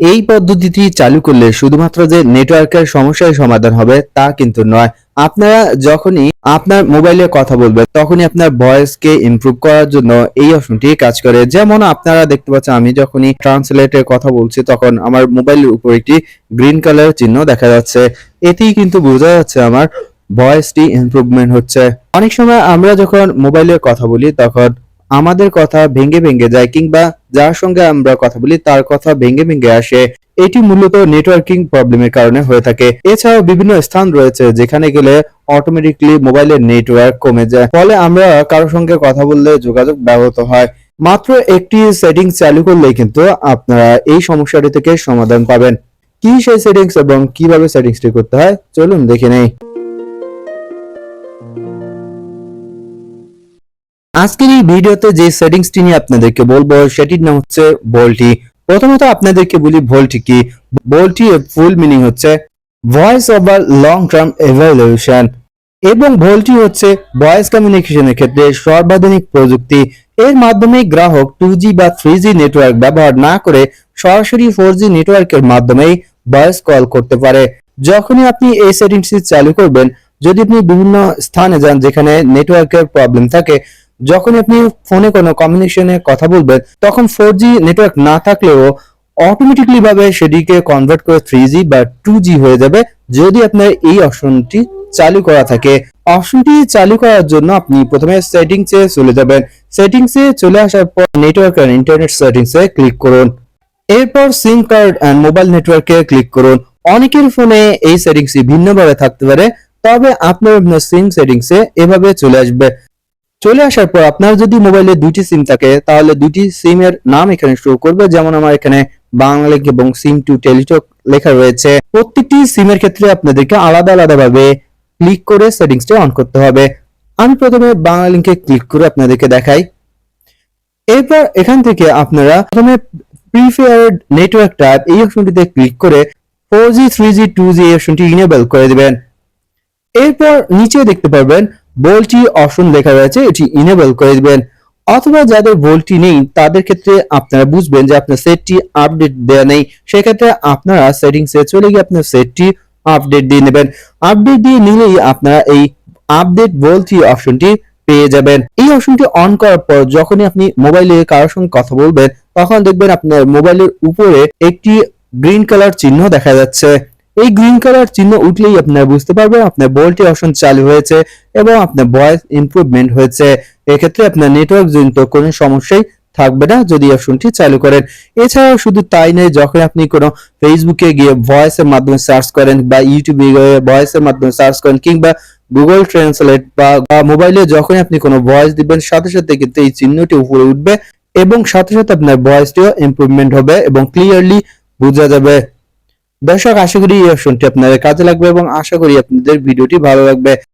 এই পদ্ধতিটি চালু করলে শুধুমাত্র যে নেটওয়ার্কের সমস্যার সমাধান হবে তা কিন্তু নয়। আপনারা যখনই আপনার মোবাইলে কথা বলবেন, তখনই আপনার ভয়েসকে ইমপ্রুভ করার জন্য এই অপশনটি কাজ করে। যেমন আপনারা দেখতে পাচ্ছেন, আমি যখনই ট্রান্সলেটে কথা বলছি, তখন আমার মোবাইলের উপর একটি গ্রিন কালার চিহ্ন দেখা যাচ্ছে। এতেই কিন্তু বোঝা যাচ্ছে আমার ভয়েসটি ইমপ্রুভমেন্ট হচ্ছে। অনেক সময় আমরা যখন মোবাইলে কথা বলি, তখন আমাদের কথা ভেঙে ভেঙে যায় কিংবা যার সঙ্গে আমরা কথা বলি, তার কথা ভেঙে ভেঙে আসে। এটি মূলত নেটওয়ার্কিং প্রবলেমের কারণে হয়ে থাকে। এছাড়াও বিভিন্ন স্থান রয়েছে যেখানে গেলে অটোমেটিকলি মোবাইলের নেটওয়ার্ক কমে যায়। ফলে আমরা কারোর সঙ্গে কথা বললে যোগাযোগ ব্যাহত হয়। মাত্র একটি সেটিংস চালু করলেই কিন্তু আপনারা এই সমস্যাটি থেকে সমাধান পাবেন। কি সেই সেটিংস এবং কীভাবে সেটিংসটি করতে হয়, চলুন দেখে নেই। আজকের এই ভিডিওতে যে সেটিংসটি নিয়ে আপনাদেরকে বলব, সেটির নাম হচ্ছে ভোল্টি প্রথমত আপনাদেরকে বলি ভোল্টি কি। ভোল্টি ফুল মিনিং হচ্ছে voice over long term evaluation এবং ভোল্টি হচ্ছে ভয়েস কমিউনিকেশনের ক্ষেত্রে সর্বাধুনিক প্রযুক্তি। এর মাধ্যমে গ্রাহক টু বা থ্রি নেটওয়ার্ক ব্যবহার না করে সরাসরি ফোর নেটওয়ার্কের মাধ্যমেই ভয়েস কল করতে পারে। যখনই আপনি এই সেটিংসটি চালু করবেন, যদি আপনি বিভিন্ন স্থানে যান যেখানে নেটওয়ার্কের প্রবলেম থাকে যখন আপনি ফোনে কোনো কমিউনিকেশনে কথা বলবেন, তখন ফোর জি নেটওয়ার্ক না থাকলেও অটোমেটিকলি ভাবে সেটিকে কনভার্ট করে থ্রি জি বা টু জি হয়ে যাবে যদি আপনার এই অপশনটি চালু করা থাকে। অপশনটি চালু করার জন্য আপনি প্রথমে সেটিংসে চলে যাবেন। সেটিংসে চলে আসার পর নেটওয়ার্ক আর ইন্টারনেট সেটিংসে ক্লিক করুন। এরপর সিম কার্ড অ্যান্ড মোবাইল নেটওয়ার্কে ক্লিক করুন। অনেকের ফোনে এই সেটিংসই ভিন্নভাবে থাকতে পারে, তবে আপনার আপনার সিম সেটিংসে এভাবে চলে আসবে। চলে আসার পর আপনার যদি মোবাইলে দুটি সিম থাকে, তাহলে দুটি সিম এর নাম এখানে শো করবে। যেমন আমার এখানে বাংলালিংক এবং সিম টু টেলিটক লেখা রয়েছে। প্রত্যেকটি সিমের ক্ষেত্রে আপনাদেরকে আলাদা আলাদা ভাবে ক্লিক করে সেটিংসটি অন করতে হবে। আমি প্রথমে বাংলালিংকে ক্লিক করে আপনাদেরকে দেখাই। এরপর এখান থেকে আপনারা প্রথমে প্রিফেয়ার্ড নেটওয়ার্ক ট্যাব এই অপশনটিতে ক্লিক করে four G three G two G অপশনটি ইনেবল করে দিবেন। এরপর নিচে দেখতে পারবেন ভোল্টি অপশন লেখা রয়েছে, এটি ইনেবল করে দিবেন। অথবা যাদের ভোল্টি নেই, তাদের ক্ষেত্রে আপনারা বুঝবেন যে আপনার সেটটি আপডেট দেওয়া নেই। সেক্ষেত্রে আপনারা সেটিংসে চলে গিয়ে আপনার সেটটি আপডেট দিয়ে নেবেন। আপডেট দিয়ে নিলেই আপনারা এই আপডেট ভোল্টি অপশনটি পেয়ে যাবেন। এই অপশনটি অন করার পর যখনই আপনি মোবাইলে কারোর সঙ্গে কথা বলবেন, তখন দেখবেন আপনার মোবাইলের উপরে একটি গ্রিন কালার চিহ্ন দেখা যাচ্ছে। এই গ্রিন কালার চিহ্ন উঠলেই আপনারা বুঝতে পারবেন আপনার বলটি অপশন চালু হয়েছে এবং আপনার ভয়েস ইমপ্রুভমেন্ট হয়েছে। এক্ষেত্রে আপনার নেটওয়ার্ক জনিত কোনো সমস্যাই থাকবে না যদি অপশনটি চালু করেন। এছাড়াও শুধু তাই নয়, যখন আপনি কোনো ফেসবুকে গিয়ে ভয়েসের মাধ্যমে সার্চ করেন বা ইউটিউবে গিয়ে ভয়েসের মাধ্যমে সার্চ করেন কিংবা গুগল ট্রান্সলেট বা মোবাইলে যখন আপনি কোনো ভয়েস দিবেন, সাথে সাথে কিন্তু এই চিহ্নটি উপরে উঠবে এবং সাথে সাথে আপনার ভয়েসটিও ইমপ্রুভমেন্ট হবে এবং ক্লিয়ারলি বোঝা যাবে। দর্শক, আশা করি এই অপশনটি আপনাদের কাজে লাগবে এবং আশা করি আপনাদের ভিডিওটি ভালো লাগবে।